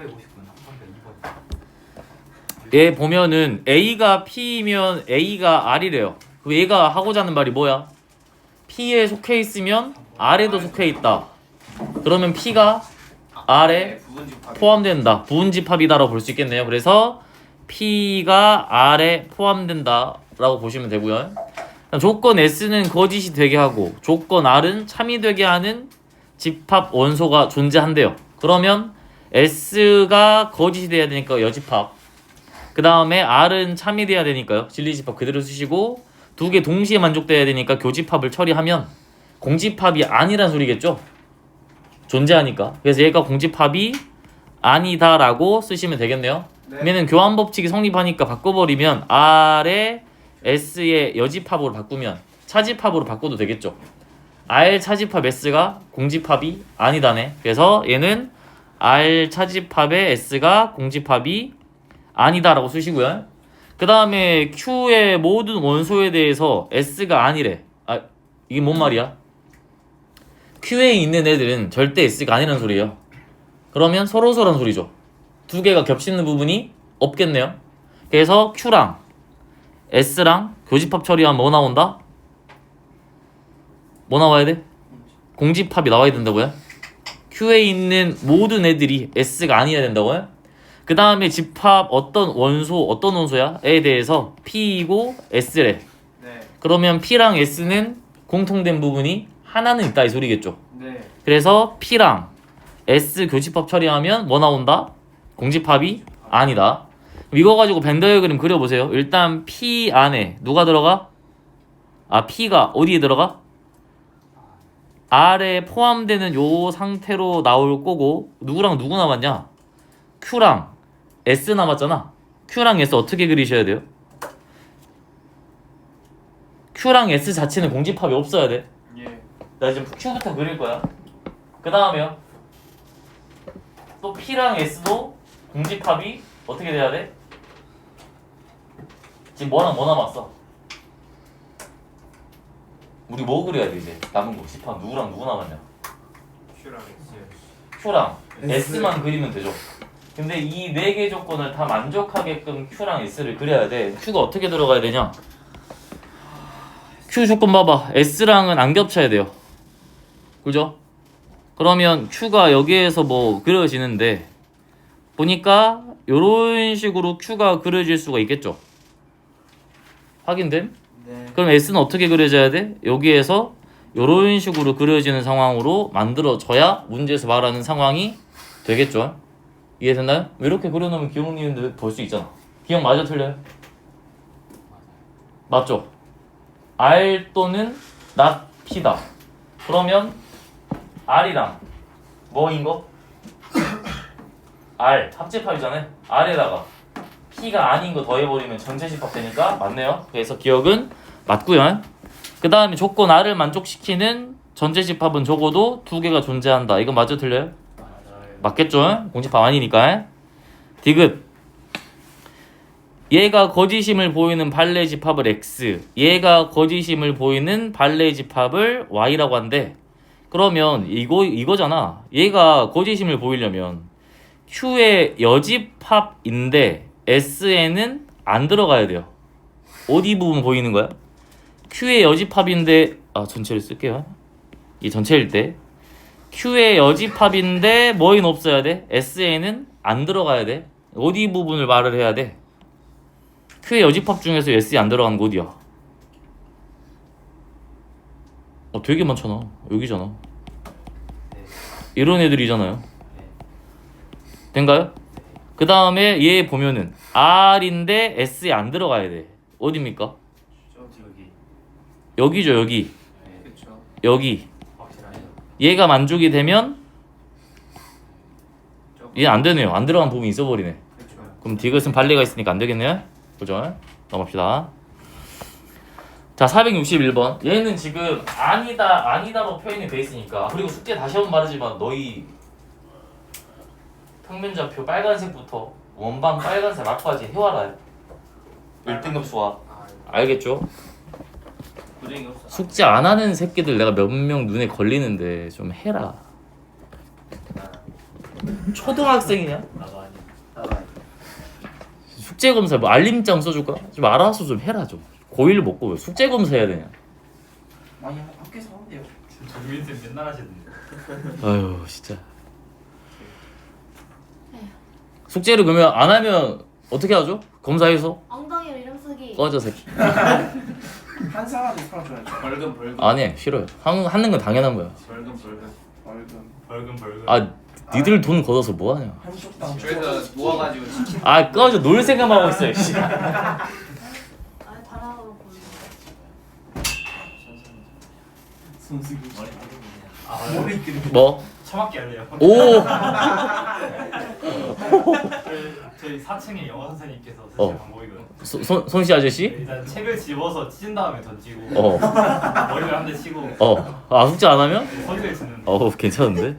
459는 302번. 얘 보면은 A가 P이면 A가 R이래요. 그럼 얘가 하고자 하는 말이 뭐야? P에 속해 있으면 R에도 속해 있다. 그러면 P가 R에 포함된다. 부분집합이다라고 볼 수 있겠네요. 그래서 P가 R에 포함된다라고 보시면 되고요. 조건 S는 거짓이 되게 하고 조건 R은 참이 되게 하는 집합 원소가 존재한대요. 그러면 S가 거짓이 돼야 되니까 여집합. 그 다음에 R은 참이 돼야 되니까요. 진리집합 그대로 쓰시고 두 개 동시에 만족돼야 되니까 교집합을 처리하면 공집합이 아니란 소리겠죠. 존재하니까. 그래서 얘가 공집합이 아니다라고 쓰시면 되겠네요. 네. 그러면 교환 법칙이 성립하니까 바꿔버리면 R의 S의 여집합으로 바꾸면 차집합으로 바꿔도 되겠죠. R 차집합 S가 공집합이 아니다네. 그래서 얘는 R 차집합의 S가 공집합이 아니다라고 쓰시고요. 그 다음에 Q의 모든 원소에 대해서 S가 아니래. 아 이게 뭔 말이야? Q에 있는 애들은 절대 S가 아니라는 소리예요. 그러면 서로 서로란 소리죠. 두 개가 겹치는 부분이 없겠네요. 그래서 Q랑 S랑 교집합 처리하면 뭐 나온다? 뭐 나와야 돼? 공집합이 나와야 된다고요? Q에 있는 모든 애들이 S가 아니어야 된다고요? 그 다음에 집합 어떤 원소 어떤 원소야? 에 대해서 P이고 S래. 네. 그러면 P랑 S는 공통된 부분이 하나는 있다 이 소리겠죠. 네. 그래서 P랑 S 교집합 처리하면 뭐 나온다? 공집합이 아니다. 이거 가지고 벤 다이어그램 그려보세요. 일단 P 안에 누가 들어가? 아 P가 어디에 들어가? R에 포함되는 요 상태로 나올 거고 누구랑 누구 남았냐? Q랑 S 남았잖아. Q랑 S 어떻게 그리셔야 돼요? Q랑 S 자체는 공집합이 없어야 돼. 예. 나 지금 Q부터 그릴 거야. 그 다음에요. 또 P랑 S도 공집합이 어떻게 돼야 돼? 지금 뭐랑 뭐 남았어? 우리 뭐 그려야 돼 이제 남은 거 집합 누구랑 누구 남았냐? Q랑 S. Q랑 S. S만 그리면 되죠. 근데 이 네 개 조건을 다 만족하게끔 Q랑 S를 그려야 돼. Q가 어떻게 들어가야 되냐? Q 조건 봐봐. S랑은 안 겹쳐야 돼요. 그죠? 그러면 Q가 여기에서 뭐 그려지는데 보니까 이런 식으로 Q가 그려질 수가 있겠죠. 확인됨? 네. 그럼 S는 어떻게 그려져야 돼? 여기에서 이런 식으로 그려지는 상황으로 만들어져야 문제에서 말하는 상황이 되겠죠. 이해됐나요? 이렇게 그려놓으면 기억니은데 볼수 있잖아. 기억 맞아 틀려요? 맞죠? R 또는 not P다. 그러면 R이랑 뭐인 거? R 합집합이잖아요. R에다가 P가 아닌 거 더해버리면 전체 집합 되니까 맞네요. 그래서 기억은 맞고요. 그 다음에 조건 R을 만족시키는 전체 집합은 적어도 두 개가 존재한다. 이건 맞아 틀려요? 맞겠죠? 공집합 아니니까. 디귿. 얘가 거짓임을 보이는 발레 집합을 X, 얘가 거짓임을 보이는 발레 집합을 Y라고 한대. 그러면 이거 이거잖아. 얘가 거짓임을 보이려면 Q의 여집합인데 S에는 안 들어가야 돼요. 어디 부분 보이는 거야? Q의 여집합인데 아 전체를 쓸게요. 이 전체일 때 Q의 여집합인데 뭐인 없어야 돼? S에는 안 들어가야 돼. 어디 부분을 말을 해야 돼? Q의 여집합 중에서 S에 안 들어가는 거 어디야? 어 되게 많잖아. 여기잖아. 이런 애들이잖아요. 된가요? 그 다음에 얘 보면은 R인데 S에 안 들어가야 돼. 어디입니까? 여기. 여기죠 여기. 그렇죠. 여기. 얘가 만족이 되면 조금. 얘안 되네요. 안 들어간 부분이 있어버리네. 그럼 디귿은 발레가 있으니까 안 되겠네요. 그죠? 넘어갑시다. 자, 461번. 얘는 지금 아니다, 아니다로 표현이 돼 있으니까. 그리고 숙제 다시 한번 말하지만 너희 평면좌표 빨간색부터 원반 빨간색 막까지 해와라. 1등급 수학. 아, 알겠죠? 없어. 숙제 안 하는 새끼들 내가 몇 명 눈에 걸리는데 좀 해라. 초등학생이냐? 나가. 숙제 검사 뭐 알림장 써줄까? 좀 알아서 좀 해라 좀. 고1 먹고 왜 숙제 검사 해야 되냐? 하- 학교에서 하면 돼요. 정민쌤 맨날 하시던데. 아유 진짜. 숙제를 그러면 안 하면 어떻게 하죠? 검사해서 엉덩이로 이름 쓰기. 꺼져 새끼. 한 사람도 풀어줘야죠. 벌금 벌금 아니 싫어요. 한, 하는 건 당연한 거야. 벌금 벌금 월급 벌금 벌금. 아 니들 돈 걷어서 뭐 하냐? 한 쪽당. 그래서 모아가지고 치킨 아 꺼져 놀 생각만 하고 있어. 씨. 아. 아, 머리. 뭐? 처맞게 할래요. 오. 저희 4층에 영어 선생님께서 쓰신 어. 방법이거든요. 소- 손 손씨 아저씨? 일단 책을 집어서 찢은 다음에 던지고 어. 머리를 한 대 치고 어. 아 숙제 안 하면? 소리를 짓는. 어 괜찮은데?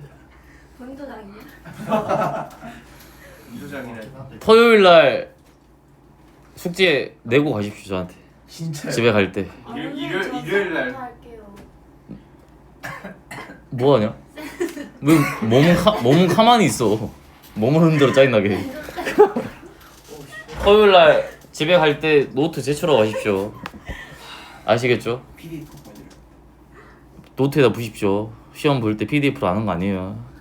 본도장이야? 이조장이래 토요일 날 숙제 내고 가십시오 저한테 진짜. 집에 갈때 아, 일요일- 일요일- 날. 할게요. 뭐 하냐? 왜 몸은 가, 몸은 가만히 있어 몸을 흔들어 짜증나게 토요일 날 집에 갈 때 노트 제출하고 가십시오 아시겠죠? 노트에다 부십시오 시험 볼 때 PDF로 아는 거 아니에요.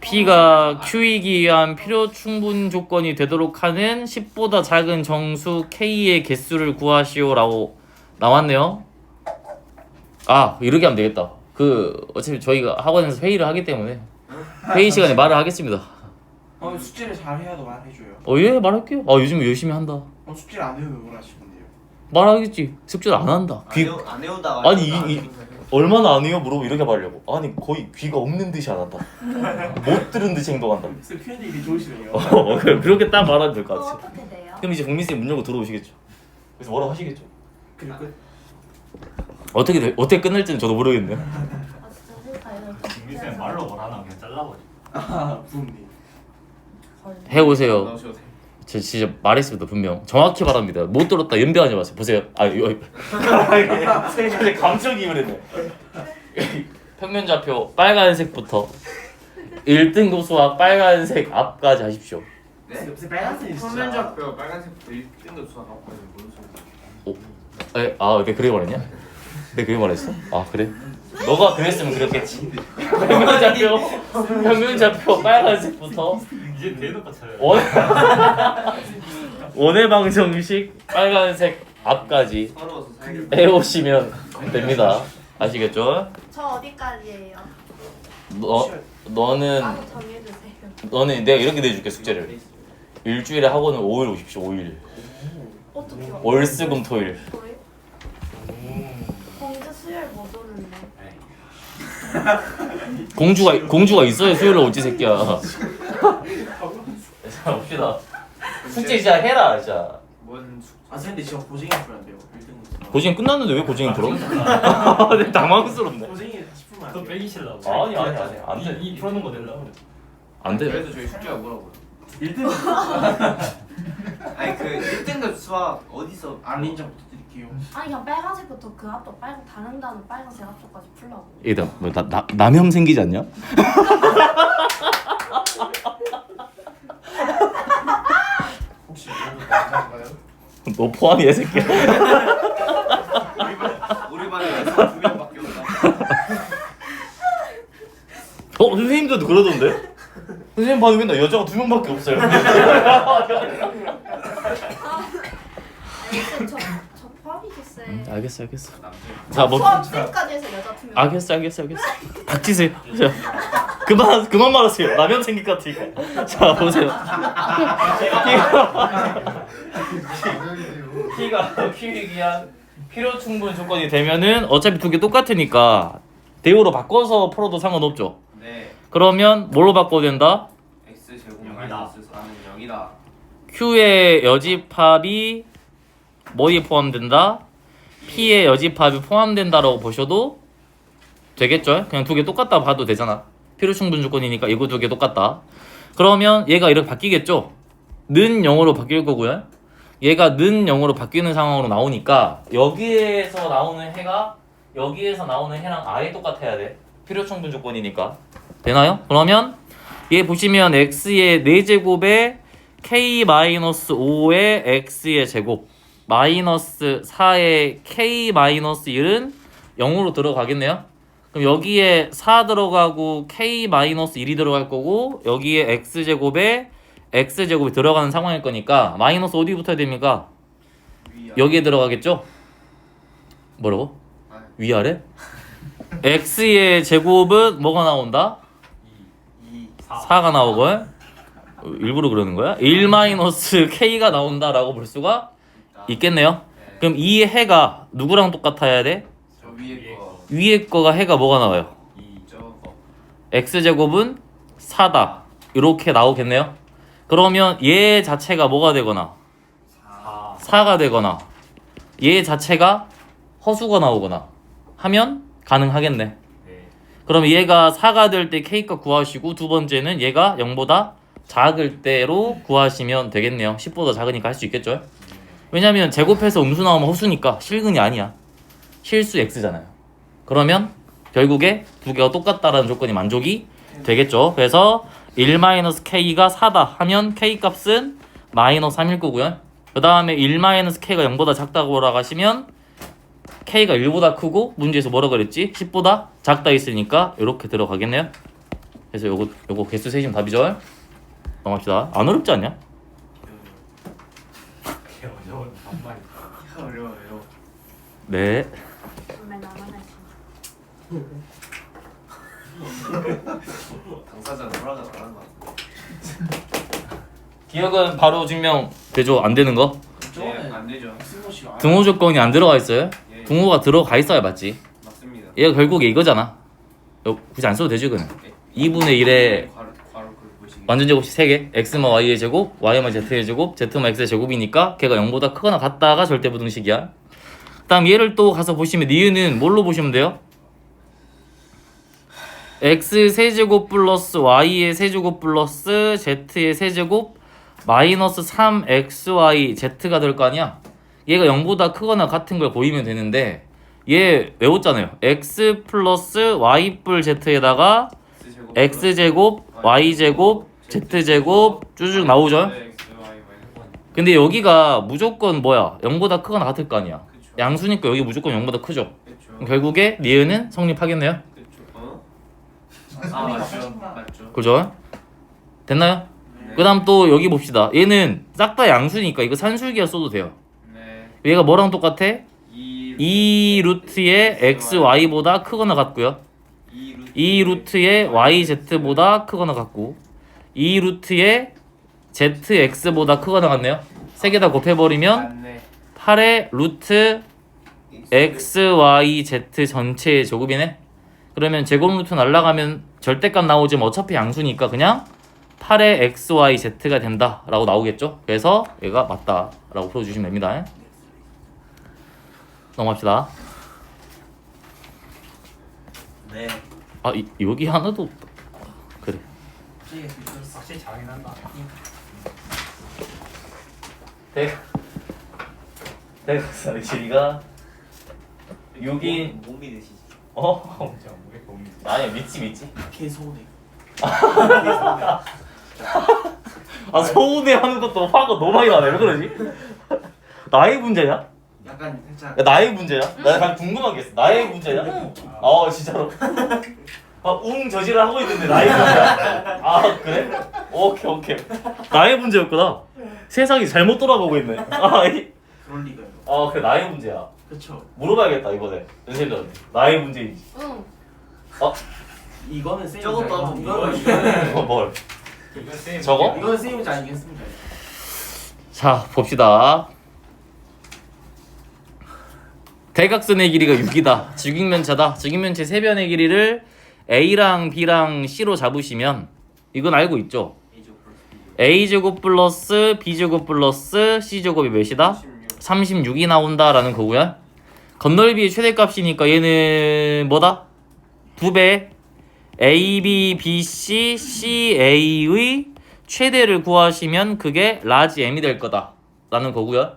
P가 Q이기 위한 필요 충분 조건이 되도록 하는 10보다 작은 정수 K의 개수를 구하시오라고 나왔네요. 아 이렇게 하면 되겠다. 그 어차피 저희가 학원에서 회의를 하기 때문에 회의 시간에 말을 하겠습니다. 어 숙제를 잘 해야 도 말해줘요. 어 예 말할게요. 아 요즘 열심히 한다. 어 숙제를 안 해도 뭘 하시는데요? 말하겠지. 숙제를 안 한다. 안 귀 해오- 안 해오다가 아니, 이- 이- 얼마나 안 해요? 물어보 이렇게 말하려고. 아니 거의 귀가 없는 듯이 안 한다. 못 들은 듯이 행동한다. 쌤 표현이 되게 좋으시네요. 어, 그렇게 딱 말하면 될 것 또 같아. 어떻게 돼요? 그럼 이제 국민 쌤문 열고 들어오시겠죠. 그래서 뭐라고 하시겠죠. 그리고 끝. 어떻게 될- 어떻게 끝날지는 저도 모르겠네요. 아 진짜 싫다 말로 뭐라나 그냥 잘라버려. 아. 해오세요. 넣으셔도 돼 저 진짜 말했습니다 분명. 정확히 말합니다. 못 들었다 연병하지 마세요. 보세요. 아 이거 근데 감정이입을 했네. 평면 좌표 빨간색부터 1등급 수학 빨간색 앞까지 하십시오. 네? 빨간색 진짜. 표면적표 빨간색부터 1등급 수학 있는 무슨 소리야 에, 아, 내가 그렇게 말했냐? 내가 그렇게 말했어? 아 그래? 너가 그랬으면 그랬겠지. 평면좌표 평면좌표 빨간색부터 이제 대놓고 차려요. 원 원의 방정식 빨간색 앞까지 해오시면 됩니다. 아시겠죠? 저 어디까지예요? 너 너는 따로 정해주세요. 너는 내가 이렇게 내줄게 숙제를 일주일에 학원을 5일 오십시오. 5일 어떻게 와? 월수금토일. 뭐예요? 공주 수요일 못 오는데. 공주가 공주가 있어야 수요일에 오지 새끼야. 자 봅시다. 숙제 진짜 해라 진짜. 뭔 숙- 아 쌤, 근데 진짜 고생이 안 돼요. 1등급. 고생 끝났는데 왜 고생이 풀어? 네, 당황스럽네. 고생이 10분만 안또 돼요. 빼기실라고. 아니 아니 아니 안 돼. 이, 이 풀어놓은 거 내려고 그래. 안 돼. 그래서 저희 숙제가 뭐라고요? 1등급 아니 그 1등급 수학 어디서 알린장부터 드릴게요. 아니 그냥 빨간색부터 그 앞도 빨간 다른 단어 빨간색 앞쪽까지 풀라고. 얘다 뭐나 남형 생기지 않냐? 혹시 남자인가요? 너 포함이야 새끼야. 우리 반에 여성 두 명밖에 없다 어 선생님들도 그러던데? 선생님 반에 맨날 여자가 두 명밖에 없어요. 알 포함이겠어요. 알겠어 알겠어. 남자 자뭐 포함까지 해서 여자 두 명. 알겠어 알겠어 알겠어. 닥치세요. 자, 그만 그만 말하세요. 라면 생길 것 같으니까. 자 보세요. Q이기 위한 필요 충분 조건이 되면은 어차피 두 개 똑같으니까 대우로 바꿔서 풀어도 상관없죠. 네 그러면 뭘로 바꿔야 된다? X 제곱. 마이너스 4는 0이다 Q의 여집합이 뭐에 포함된다? P의 여집합이 포함된다라고 보셔도 되겠죠? 그냥 두 개 똑같다 봐도 되잖아. 필요 충분 조건이니까 이거 두 개 똑같다. 그러면 얘가 이렇게 바뀌겠죠? 는 0으로 바뀔 거고요. 얘가 는 0으로 바뀌는 상황으로 나오니까 여기에서 나오는 해가 여기에서 나오는 해랑 아예 똑같아야 돼. 필요 충분 조건이니까. 되나요? 그러면 얘 보시면 x의 4제곱에 k 마이너스 5의 x의 제곱 마이너스 4의 k 마이너스 1은 0으로 들어가겠네요. 그럼 여기에 4 들어가고 k 마이너스 1이 들어갈 거고 여기에 x 제곱에 x 제곱이 들어가는 상황일 거니까 마이너스 어디 붙어야 됩니까? 여기에 들어가겠죠? 뭐라고? 아, 위아래? x의 제곱은 뭐가 나온다? 2 4가 나오고 어, 일부러 그러는 거야? 1 마이너스 k가 나온다라고 볼 수가 있겠네요. 네. 그럼 이 해가 누구랑 똑같아야 돼? 저 위에 거 위에 거가 해가 뭐가 나와요? 2 저거 x 제곱은 4다. 이렇게 나오겠네요. 그러면 얘 자체가 뭐가 되거나 4 4가 되거나 얘 자체가 허수가 나오거나 하면 가능하겠네. 네. 그럼 얘가 4가 될 때 k값 구하시고 두 번째는 얘가 0보다 작을 때로 구하시면 되겠네요. 10보다 작으니까 할 수 있겠죠? 왜냐면 제곱해서 음수 나오면 허수니까 실근이 아니야. 실수 x잖아요. 그러면 결국에 두 개가 똑같다라는 조건이 만족이 되겠죠. 그래서 1-k가 4다 하면 k 값은 마이너스 3일 거고요. 그 다음에 1-k가 0보다 작다고 돌아가시면 k가 1보다 크고 문제에서 뭐라 그랬지? 10보다 작다 있으니까 이렇게 들어가겠네요. 그래서 요거 요거 개수 세시면 답이죠. 넘어갑시다. 안 어렵지 않냐? 개 어려운 반말 어려워요 네. 정말 나만 할수 당사자는 허락을 안 하는 거 같아 기억은 바로 증명 되죠? 안 되는 거? 네, 안 되죠 등호 조건이 안 들어가 있어요? 예 등호가 들어가 있어야 맞지. 맞습니다 얘가 결국에 이거잖아. 요 굳이 안 써도 되죠, 그냥. 2분의 1에 괄호 괄호 글 보시기 완전 제곱식 3개 x만 y의 제곱 y만 z의 제곱 z만 x의 제곱이니까 걔가 0보다 크거나 같다가 절대부등식이야 다음 얘를 또 가서 보시면 니은은 뭘로 보시면 돼요? x 세제곱 플러스 y의 세제곱 플러스 z의 세제곱 마이너스 3xy z가 될 거 아니야 얘가 0보다 크거나 같은 걸 보이면 되는데 얘 외웠잖아요 x 플러스 y뿔 z에다가 X제곱 x제곱, y제곱, z제곱 쭉 나오죠? 네, X, Y, Y. 근데 여기가 무조건 뭐야? 0보다 크거나 같을 거 아니야. 양수니까 여기 무조건 0보다 크죠. 그쵸 그럼 결국에 니은은 성립하겠네요. 그쵸 어? 아 맞죠 맞죠 그죠? 됐나요? 네. 그 다음 또 여기 봅시다. 얘는 싹 다 양수니까 이거 산술기가 써도 돼요. 네 얘가 뭐랑 똑같아? 2 2 루트의 xy보다 크거나 같고요. 2 루트 2 루트의 yz보다 크거나 같고 2 루트의 zx보다 크거나 같네요. 세 개 다 곱해버리면 맞네 8의 루트 x, y, z 전체의 제곱이네. 그러면 제곱 루트 날라가면 절대값 나오지만 어차피 양수니까 그냥 8의 x, y, z가 된다라고 나오겠죠. 그래서 얘가 맞다라고 풀어주시면 됩니다. 넘어갑시다. 네 아 이, 여기 하나도 없다. 그래. 확실히 잘하긴 한다 대 대각선의 길이가 6인 못 믿으시지? 어? 진짜 고민 아니 믿지 믿지. 개소네 아 서운해 하는 것도 화가 너무 많이 나네. 왜 그러지? 나의 문제냐 약간 살짝 야, 나의 문제냐 나 약간 궁금한 게 있어. 나의 문제냐 어 진짜로? 아웅 저지를 하고 있는데 나의 문제야? 아 그래? 오케이 오케이. 나의 문제였구나. 세상이 잘못 돌아가고 있네. 아, 이- 그럴 리가요. 아 그래 나의 문제야 그쵸. 물어봐야겠다 이번에. 연세전에 나의 문제인지. 응. 이거는 세이브 저것도 한번 이거는 물어봐주세요. 어, 뭘? 저거? 이거는 세이브지 아니겠습니까 자 봅시다. 대각선의 길이가 6이다. 직육면체다. 직육면체 세 변의 길이를 A랑 B랑 C로 잡으시면 이건 알고 있죠? A제곱 플러스 B제곱. 플러스 C제곱이 몇이다? 16 36이 나온다라는 거고요 건널비의 최대값이니까 얘는 뭐다? 두 배 A, B, B, C, C, A의 최대를 구하시면 그게 라지 M이 될 거다 라는 거고요.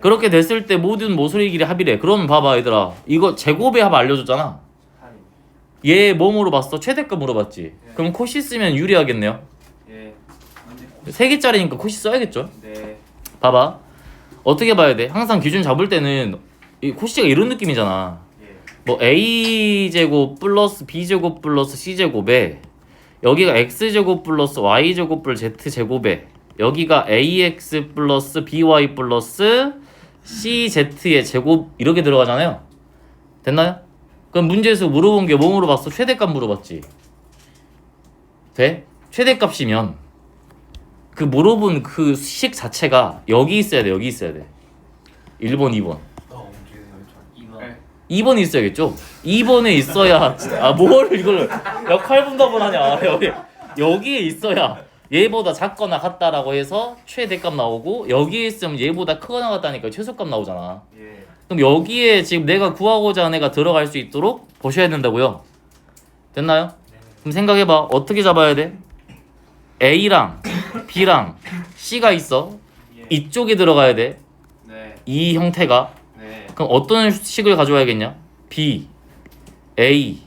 그렇게 됐을 때 모든 모서리 길이 합이래. 그럼 봐봐 얘들아. 이거 제곱의 합 알려줬잖아. 얘 뭐 물어봤어? 최대값 물어봤지. 그럼 코시 쓰면 유리하겠네요. 예 세 개짜리니까 코시 써야겠죠. 네. 봐봐. 어떻게 봐야 돼? 항상 기준 잡을 때는 이 코시가 이런 느낌이잖아. 예. 뭐 a 제곱 플러스 b 제곱 플러스 c 제곱에 여기가 x 제곱 플러스 y 제곱 플러스 z 제곱에 여기가 ax 플러스 by 플러스 cz의 제곱 이렇게 들어가잖아요. 됐나요? 그럼 문제에서 물어본 게 뭐 물어봤어? 최대값 물어봤지. 돼? 최대값이면 그 물어본 그 식 자체가 여기 있어야 돼. 여기 있어야 돼. 1번, 2번. 이거. 네. 2번이 있어야겠죠? 2번에 있어야 아뭘 이걸 역할 분담을 하냐 여기 여기에 있어야 얘보다 작거나 같다라고 해서 최대값 나오고 여기에 있으면 얘보다 크거나 같다니까 최소값 나오잖아 예. 그럼 여기에 지금 내가 구하고자 하는 애가 들어갈 수 있도록 보셔야 된다고요 됐나요? 그럼 생각해봐 어떻게 잡아야 돼? A랑 B랑 C가 있어 예. 이쪽에 들어가야 돼이 네. 형태가 네. 그럼 어떤 식을 가져와야겠냐? B, A,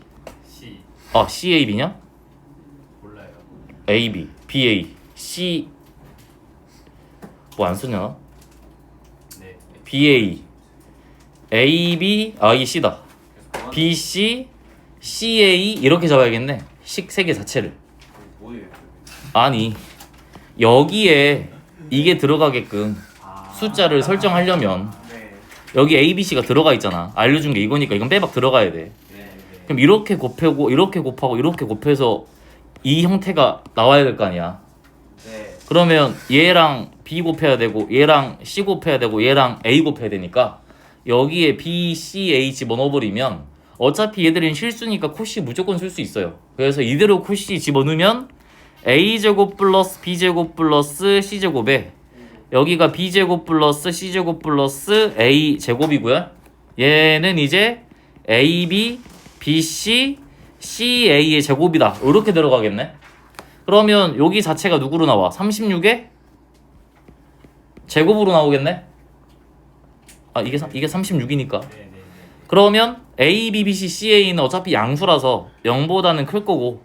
C 아 C A B냐? 몰라요. A B, B A, C 뭐 안 쓰냐? 네. B A, A B, 아이 C다. 그래서 B C, C A 이렇게 잡아야겠네. 식 세 개 자체를. 뭐예요? 아니 여기에 이게 들어가게끔 아. 숫자를 설정하려면 네. 여기 A, B, C가 들어가 있잖아. 알려준 게 이거니까 이건 빼박 들어가야 돼. 그럼 이렇게 곱하고 이렇게 곱하고 이렇게 곱해서 이 형태가 나와야 될 거 아니야. 네. 그러면 얘랑 B 곱해야 되고 얘랑 C 곱해야 되고 얘랑 A 곱해야 되니까 여기에 B, C, A 집어넣어버리면 어차피 얘들은 실수니까 코시 무조건 쓸 수 있어요. 그래서 이대로 코시 집어넣으면 A 제곱 플러스 B 제곱 플러스 C 제곱에 여기가 B 제곱 플러스 C 제곱 플러스 A 제곱이고요. 얘는 이제 A, B, B, C, C, A의 제곱이다. 이렇게 들어가겠네. 그러면 여기 자체가 누구로 나와? 36에 제곱으로 나오겠네. 아 이게 삼- 이게 36이니까. 네, 네, 네. 그러면 A, B, B, C, C, A는 어차피 양수라서 0보다는 클 거고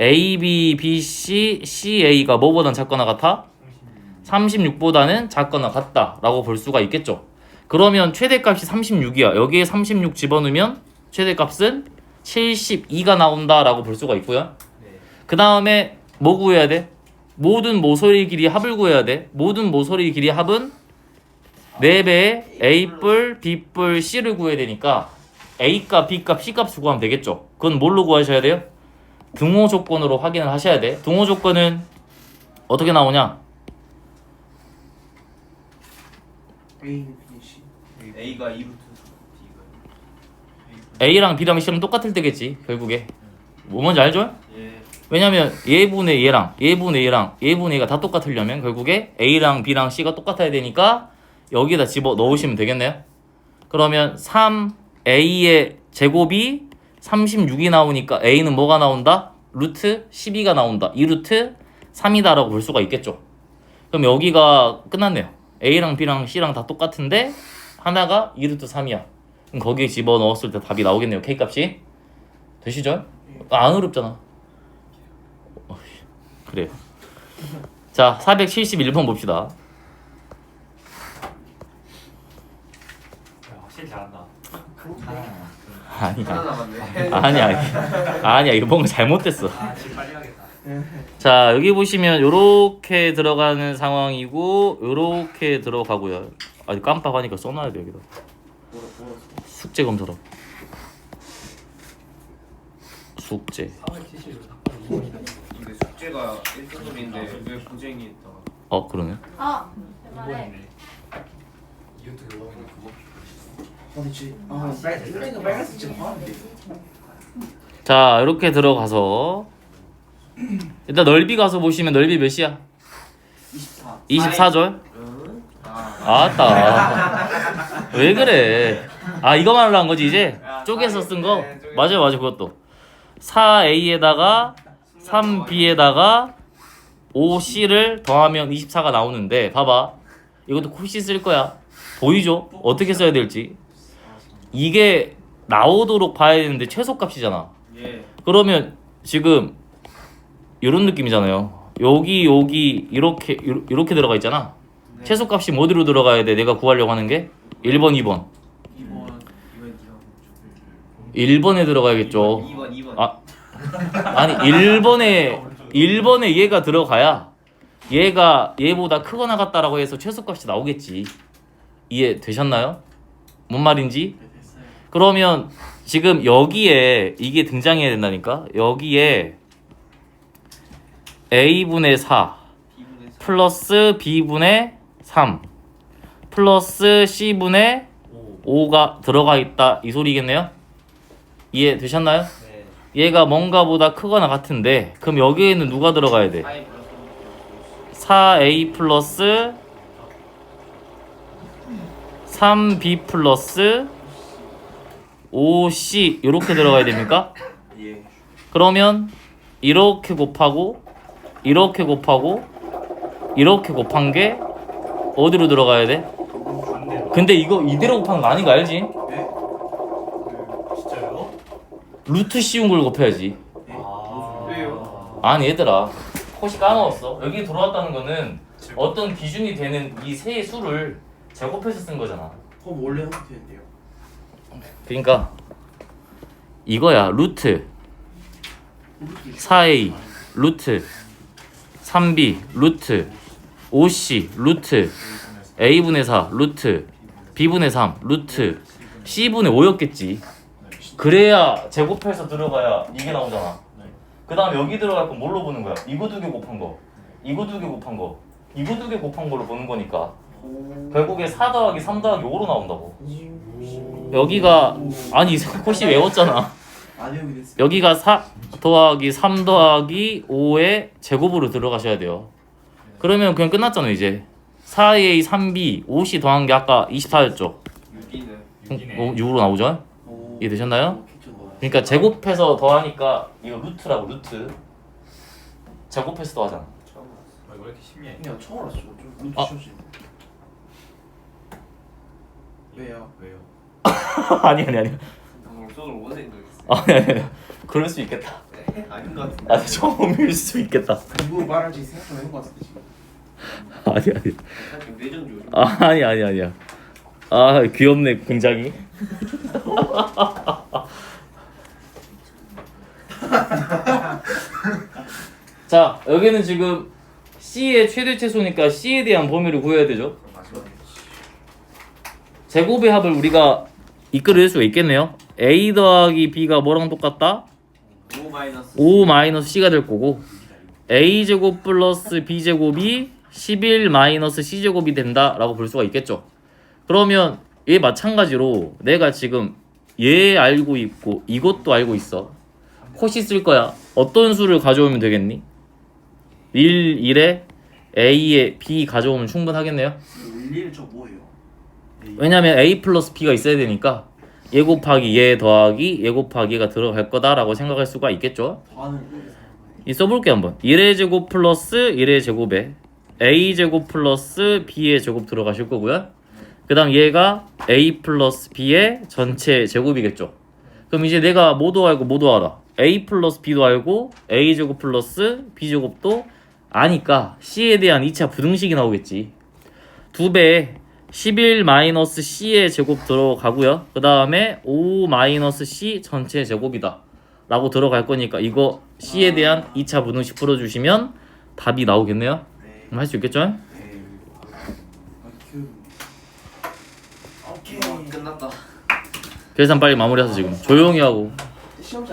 A, B, B, C, C, A가 뭐보단 작거나 같아? 36보다는 작거나 같다 라고 볼 수가 있겠죠. 그러면 최대값이 36이야. 여기에 36 집어넣으면 최대값은 72가 나온다 라고 볼 수가 있고요. 네. 그 다음에 뭐 구해야 돼? 모든 모서리 길이 합을 구해야 돼. 모든 모서리 길이 합은 4배의 A뿔, B뿔, C를 구해야 되니까 A값, B값, C값 구하면 되겠죠. 그건 뭘로 구하셔야 돼요? 등호 조건으로 확인을 하셔야 돼. 등호 조건은 어떻게 나오냐? A, B, C. A가 2루트 B가 A랑 B랑 C랑 똑같을 때겠지, 결국에. 뭐 뭔지 알죠? 예. 왜냐면 얘분의 얘랑 얘분의 얘랑 얘분의 얘가 다 똑같으려면 결국에 A랑 B랑 C가 똑같아야 되니까 여기다 집어 넣으시면 되겠네요. 그러면 3A의 제곱이 36이 나오니까 A는 뭐가 나온다? 루트 12가 나온다. 이 루트 3이다라고 볼 수가 있겠죠. 그럼 여기가 끝났네요. A랑 B랑 C랑 다 똑같은데 하나가 2 루트 3이야. 그럼 거기에 집어 넣었을 때 답이 나오겠네요. K 값이. 되시죠? 아, 안 어렵잖아. 어휴, 그래요. 자, 471번 봅시다. 야, 확실히 잘한다. 아니야. 하나 남았네. 아니야. 아니야. 이거 뭔가 잘못됐어. 아. 자, 여기 보시면 요렇게 들어가는 상황이고 요렇게 들어가고요. 아, 깜빡하니까 써 놔야 돼, 여기다. 숙제 검사로. 숙제. 470을 근데 숙제가 1등급인데 왜 고쟁이 했다가 어, 그러네. 아, 말해. 이번이네. 어, 하는데. 자, 이렇게 들어가서 일단 넓이 가서 보시면 넓이 몇이야? 24. 24절? 응? 아. 아따. 왜 그래? 아, 이거 말하는 거지, 이제? 쪼개서 쓴 거? 네, 쪼개서. 맞아요, 맞아요, 그것도. 4A에다가 3B에다가 5C를 더하면 24가 나오는데, 봐봐. 이것도 코시 쓸 거야. 보이죠? 어떻게 써야 될지. 이게 나오도록 봐야 되는데 최소값이잖아. 예. 그러면 지금 이런 느낌이잖아요. 여기 여기 이렇게 이렇- 이렇게 들어가 있잖아. 네. 최소값이 뭐 어디로 들어가야 돼? 내가 구하려고 하는 게 1번, 2번. 2번 2번 1번에 들어가야겠죠. 2번 2번 아 아니 1번에 1번에 얘가 들어가야 얘가 얘보다 크거나 같다라고 해서 최소값이 나오겠지. 이해 되셨나요? 뭔 말인지? 그러면 지금 여기에 이게 등장해야 된다니까. 여기에 a분의 4 B분의 4 플러스 b분의 3 플러스 c분의 5가 들어가 있다 이 소리겠네요. 이해 되셨나요? 네 얘가 뭔가 보다 크거나 같은데 그럼 여기에는 누가 들어가야 돼? 4a 플러스 3b 플러스 5c 이렇게 들어가야 됩니까? 예 그러면 이렇게 곱하고 이렇게 곱하고 이렇게 곱한 게 어디로 들어가야 돼? 반대로. 근데 이거 이대로 곱한 거 아닌 거 알지? 네? 그, 진짜요? 루트 씌운 걸 곱해야지 아. 왜요? 아니 얘들아 혹시 까먹었어 여기 들어왔다는 거는 어떤 기준이 되는 이 세 수를 제곱해서 쓴 거잖아 그럼 원래 어떻게 되는데요? 그러니까 이거야 루트. 4a 루트. 3b 루트. 5c 루트. A분의 4 루트. B분의 3 루트. C분의 5였겠지. 그래야 제곱해서 들어가야 이게 나오잖아. 그 다음에 여기 들어갈 건 뭘로 보는 거야? 이거 두 개 곱한 거. 이거 두 개 곱한 거. 이거 두 개 곱한 걸로 보는 거니까 결국에 4 더하기 3 더하기 5로 나온다고 여기가 아니 혹시 외웠잖아. 여기가 4 더하기 3 더하기 5의 제곱으로 들어가셔야 돼요. 그러면 그냥 끝났잖아 이제. 4a 3b 5c 더한 게 아까 24였죠. 6기는 육이네. 어, 6으로 나오죠? 오. 이해되셨나요? 그러니까 제곱해서 더하니까 이거 루트라고 루트. 제곱해서 더하잖아. 아, 이거 왜 이렇게 신기해? 그냥 처음 알았어. 좀 루트 아. 쉬워지. 왜요? 왜요? 아니 아니 아니. 방금 손을 원에 넣었어요 아니 아니. 아니. 그럴 수 있겠다. 네 아닌 것 같은데 아니 처음일 수 있겠다. 누구 말할지 생각 좀 해본 것 같은데 지금. 아니 아니. 조심 아, 아니 아니 아니야. 아 귀엽네 굉장히. 자 여기는 지금 C의 최대 최소니까 C에 대한 범위를 구해야 되죠. 제곱의 합을 우리가 이끌어낼 수가 있겠네요. A 더하기 B가 뭐랑 똑같다? 5 마이너스 5 마이너스 C가 될 거고 A 제곱 플러스 B 제곱이 11 마이너스 C 제곱이 된다 라고 볼 수가 있겠죠. 그러면 얘 마찬가지로 내가 지금 얘 알고 있고 이것도 알고 있어. 혹시 쓸 거야. 어떤 수를 가져오면 되겠니? 1, 1에 A에 B 가져오면 충분하겠네요. 일일 저 뭐예요? 왜냐면 A 플러스 B가 있어야 되니까 얘 곱하기 얘 더하기 얘 곱하기 얘가 들어갈 거다라고 생각할 수가 있겠죠. 이 써볼게 한번. 1의 제곱 플러스 1의 제곱에 a 제곱 플러스 b의 제곱 들어가실 거고요. 그 다음 얘가 a 플러스 b의 전체 제곱이겠죠. 그럼 이제 내가 뭐도 알고 뭐도 알아? A 플러스 b도 알고 a 제곱 플러스 b 제곱도 아니까 c에 대한 2차 부등식이 나오겠지. 두 배에 11 마이너스 c의 제곱 들어가고요 그 다음에 5 마이너스 c 전체 제곱이다 라고 들어갈 거니까 이거 C에 대한 2차 부등식 풀어주시면 답이 나오겠네요? 네. 그럼 할 수 있겠죠? 네. 아, 그. 오케이. 와, 끝났다 계산 빨리 마무리하세요 지금 조용히 하고 시험장